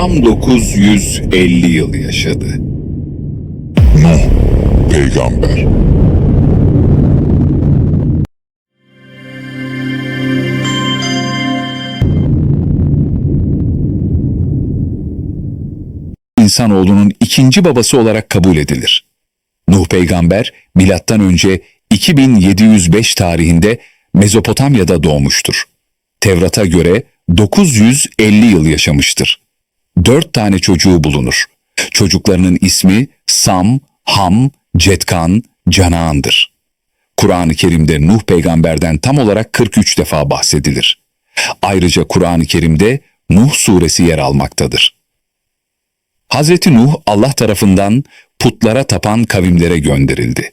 tam 950 yıl yaşadı. Nuh peygamber. İnsanoğlunun ikinci babası olarak kabul edilir. Nuh peygamber milattan önce 2705 tarihinde Mezopotamya'da doğmuştur. Tevrat'a göre 950 yıl yaşamıştır. Dört tane çocuğu bulunur. Çocuklarının ismi Sam, Ham, Cetkan, Canaan'dır. Kur'an-ı Kerim'de Nuh peygamberden tam olarak 43 defa bahsedilir. Ayrıca Kur'an-ı Kerim'de Nuh suresi yer almaktadır. Hazreti Nuh Allah tarafından putlara tapan kavimlere gönderildi.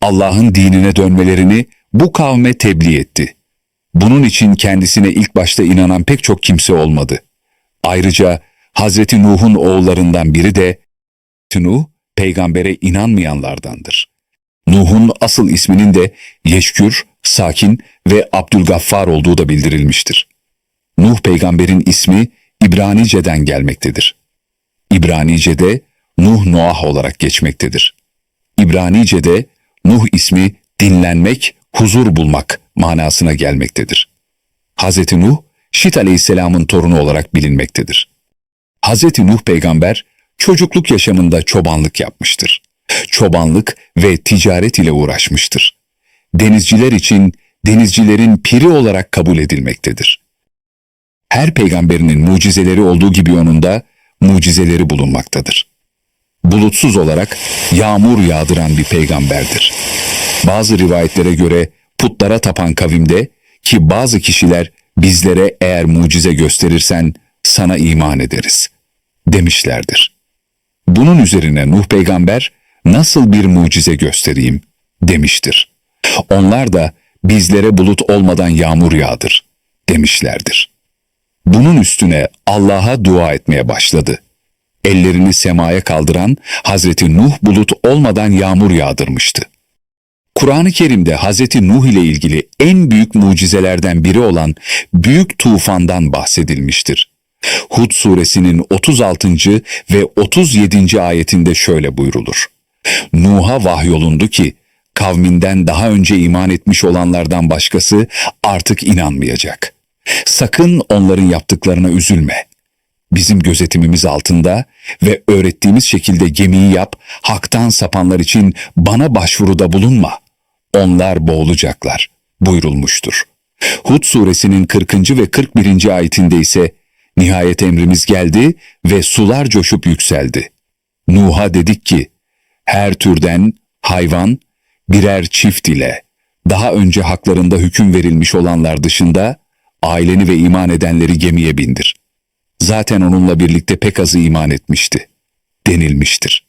Allah'ın dinine dönmelerini bu kavme tebliğ etti. Bunun için kendisine ilk başta inanan pek çok kimse olmadı. Ayrıca Hazreti Nuh'un oğullarından biri de Nuh peygambere inanmayanlardandır. Nuh'un asıl isminin de Yeşkür, Sakin ve Abdülgaffar olduğu da bildirilmiştir. Nuh peygamberin ismi İbranice'den gelmektedir. İbranice'de Nuh Noah olarak geçmektedir. İbranice'de Nuh ismi dinlenmek, huzur bulmak manasına gelmektedir. Hz. Nuh, Şit aleyhisselamın torunu olarak bilinmektedir. Hz. Nuh peygamber çocukluk yaşamında çobanlık yapmıştır. Çobanlık ve ticaret ile uğraşmıştır. Denizciler için denizcilerin piri olarak kabul edilmektedir. Her peygamberinin mucizeleri olduğu gibi onun da mucizeleri bulunmaktadır. Bulutsuz olarak yağmur yağdıran bir peygamberdir. Bazı rivayetlere göre putlara tapan kavimde ki bazı kişiler bizlere eğer mucize gösterirsen sana iman ederiz demişlerdir. Bunun üzerine Nuh peygamber nasıl bir mucize göstereyim demiştir. Onlar da bizlere bulut olmadan yağmur yağdır demişlerdir. Bunun üstüne Allah'a dua etmeye başladı. Ellerini semaya kaldıran Hazreti Nuh bulut olmadan yağmur yağdırmıştı. Kur'an-ı Kerim'de Hazreti Nuh ile ilgili en büyük mucizelerden biri olan büyük tufandan bahsedilmiştir. Hud suresinin 36. ve 37. ayetinde şöyle buyrulur. Nuh'a vahyolundu ki kavminden daha önce iman etmiş olanlardan başkası artık inanmayacak. Sakın onların yaptıklarına üzülme. Bizim gözetimimiz altında ve öğrettiğimiz şekilde gemiyi yap, haktan sapanlar için bana başvuruda bulunma. Onlar boğulacaklar buyurulmuştur. Hud suresinin 40. ve 41. ayetinde ise nihayet emrimiz geldi ve sular coşup yükseldi. Nuh'a dedik ki, her türden hayvan birer çift ile daha önce haklarında hüküm verilmiş olanlar dışında aileni ve iman edenleri gemiye bindir. Zaten onunla birlikte pek azı iman etmişti denilmiştir.